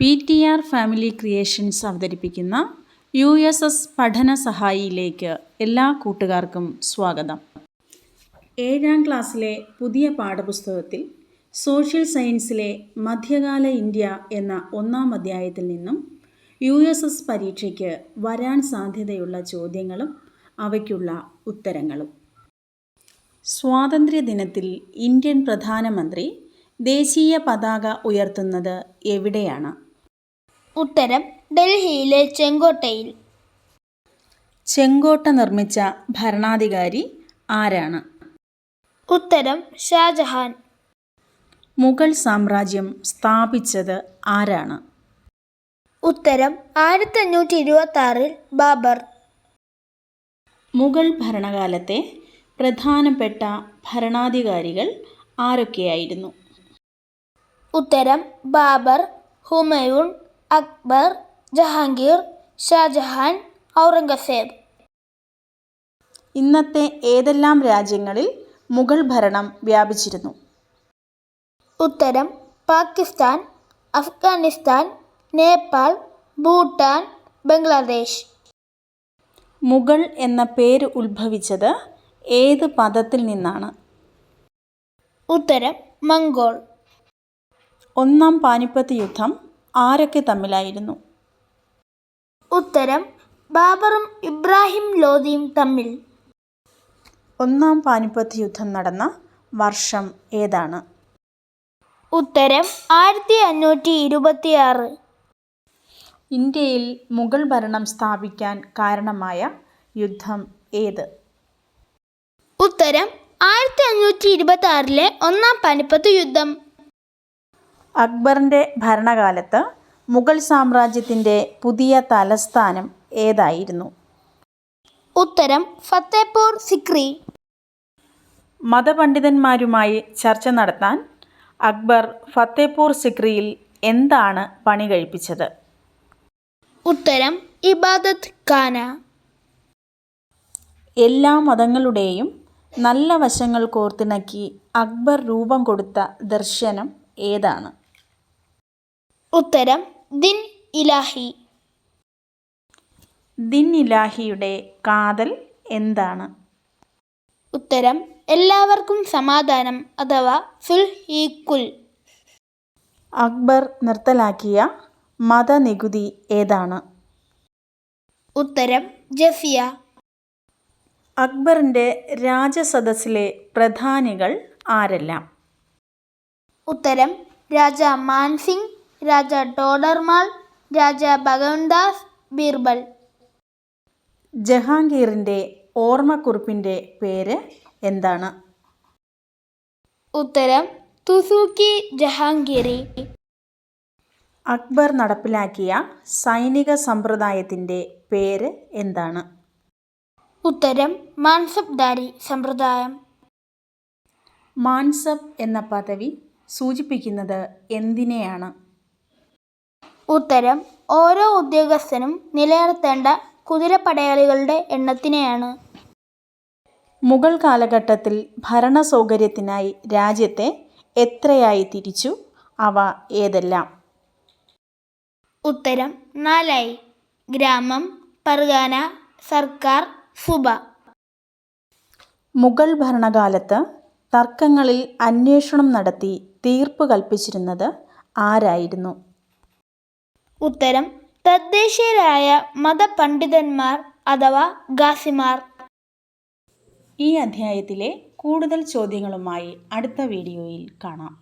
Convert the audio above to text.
P T R family creations അവതരിപ്പിക്കുന്ന U S S പഠന സഹായിയിലേക്ക് എല്ലാ കൂട്ടുകാർക്കും സ്വാഗതം. ഏഴാം ക്ലാസ്സിലെ പുതിയ പാഠപുസ്തകത്തിൽ സോഷ്യൽ സയൻസിലെ മധ്യകാല ഇന്ത്യ എന്ന ഒന്നാം അധ്യായത്തിൽ നിന്നും യു എസ് എസ് പരീക്ഷയ്ക്ക് വരാൻ സാധ്യതയുള്ള ചോദ്യങ്ങളും അവയ്ക്കുള്ള ഉത്തരങ്ങളും. സ്വാതന്ത്ര്യ ദിനത്തിൽ ഇന്ത്യൻ പ്രധാനമന്ത്രി ദേശീയ പതാക ഉയർത്തുന്നത് എവിടെയാണ്? ഉത്തരം ഡൽഹിയിലെ ചെങ്കോട്ടയിൽ. ചെങ്കോട്ട നിർമ്മിച്ച ഭരണാധികാരി ആരാണ്? ഉത്തരം ഷാജഹാൻ. മുഗൾ സാമ്രാജ്യം സ്ഥാപിച്ചത് ആരാണ്? ഉത്തരം ആയിരത്തി അഞ്ഞൂറ്റി ഇരുപത്തി ആറിൽ ബാബർ. മുഗൾ ഭരണകാലത്തെ പ്രധാനപ്പെട്ട ഭരണാധികാരികൾ ആരൊക്കെയായിരുന്നു? ഉത്തരം ബാബർ ഹുമയൂൺ അക്ബർ ജഹാംഗീർ ഷാജഹാൻ ഔറംഗസേബ്. ഇന്നത്തെ ഏതെല്ലാം രാജ്യങ്ങളിൽ മുഗൾ ഭരണം വ്യാപിച്ചിരുന്നു? ഉത്തരം പാകിസ്ഥാൻ അഫ്ഗാനിസ്ഥാൻ നേപ്പാൾ ഭൂട്ടാൻ ബംഗ്ലാദേശ്. മുഗൾ എന്ന പേര് ഉത്ഭവിച്ചത് ഏത് പദത്തിൽ നിന്നാണ്? ഉത്തരം മംഗോൾ. ഒന്നാം പാനിപ്പത്ത് യുദ്ധം ആരൊക്കെ തമ്മിലായിരുന്നു? ഉത്തരം ബാബറും ഇബ്രാഹിം ലോധിയും തമ്മിൽ. ഒന്നാം പാനിപ്പത്ത് യുദ്ധം നടന്ന വർഷം ഏതാണ്? ഉത്തരം ആയിരത്തി അഞ്ഞൂറ്റി ഇരുപത്തിയാറ് ഇന്ത്യയിൽ മുഗൾ ഭരണം സ്ഥാപിക്കാൻ കാരണമായ യുദ്ധം ഏത്? ഉത്തരം ആയിരത്തി അഞ്ഞൂറ്റി ഇരുപത്തി ആറിലെ ഒന്നാം പാനിപ്പത്ത് യുദ്ധം. അക്ബറിന്റെ ഭരണകാലത്ത് മുഗൾ സാമ്രാജ്യത്തിന്റെ പുതിയ തലസ്ഥാനം ഏതായിരുന്നു? ഉത്തരം ഫത്തേപൂർ സിക്രി. മതപണ്ഡിതന്മാരുമായി ചർച്ച നടത്താൻ അക്ബർ ഫത്തേപൂർ സിക്രിയിൽ എന്താണ് പണി കഴിപ്പിച്ചത്? ഉത്തരം ഇബാദത്ത് ഖാന. എല്ലാ മതങ്ങളുടെയും നല്ല വശങ്ങൾ കോർത്തിണക്കി അക്ബർ രൂപം കൊടുത്ത ദർശനം ഏതാണ്? ഉത്തരം ദിൻ ഇലാഹി. ദിൻ ഇലാഹിയുടെ കാതൽ എന്താണ്? ഉത്തരം എല്ലാവർക്കും സമാധാനം അഥവാ സുൽ ഈക്കുൽ കുൽ. അക്ബർ നിർത്തലാക്കിയ മതനികുതി ഏതാണ്? ഉത്തരം ജഫിയ. അക്ബറിന്റെ രാജസദസ്സിലെ പ്രധാനികൾ ആരെല്ലാം? ഉത്തരം രാജ മാൻസിംഗ് രാജ ടോഡർമാൾ രാജ ഭഗവൻദാസ് ബീർബൽ. ജഹാംഗീറിന്റെ ഓർമ്മക്കുറിപ്പിന്റെ പേര് എന്താണ്? ഉത്തരം തുസൂക്കി ജഹാംഗീറി അക്ബർ നടപ്പിലാക്കിയ സൈനിക സമ്പ്രദായത്തിന്റെ പേര് എന്താണ്? ഉത്തരം മാൻസബ്ദാരി സമ്പ്രദായം. മാൻസബ് എന്ന പദവി സൂചിപ്പിക്കുന്നത് എന്തിനെയാണ്? ഉത്തരം ഓരോ ഉദ്യോഗസ്ഥനും നിലനിർത്തേണ്ട കുതിരപ്പടയാളികളുടെ എണ്ണത്തിനെയാണ്. മുഗൾ കാലഘട്ടത്തിൽ ഭരണ സൗകര്യത്തിനായി രാജ്യത്തെ എത്രയായി തിരിച്ചു അവ ഏതെല്ലാം? ഉത്തരം നാലായി. ഗ്രാമം പർഗാന സർക്കാർ സുബ. മുഗൾ ഭരണകാലത്ത് തർക്കങ്ങളിൽ അന്വേഷണം നടത്തി തീർപ്പ് കൽപ്പിച്ചിരുന്നത് ആരായിരുന്നു? ഉത്തരം തദ്ദേശീയരായ മതപണ്ഡിതന്മാർ അഥവാ ഗാസിമാർ ഈ അധ്യായത്തിലെ കൂടുതൽ ചോദ്യങ്ങളുമായി അടുത്ത വീഡിയോയിൽ കാണാം.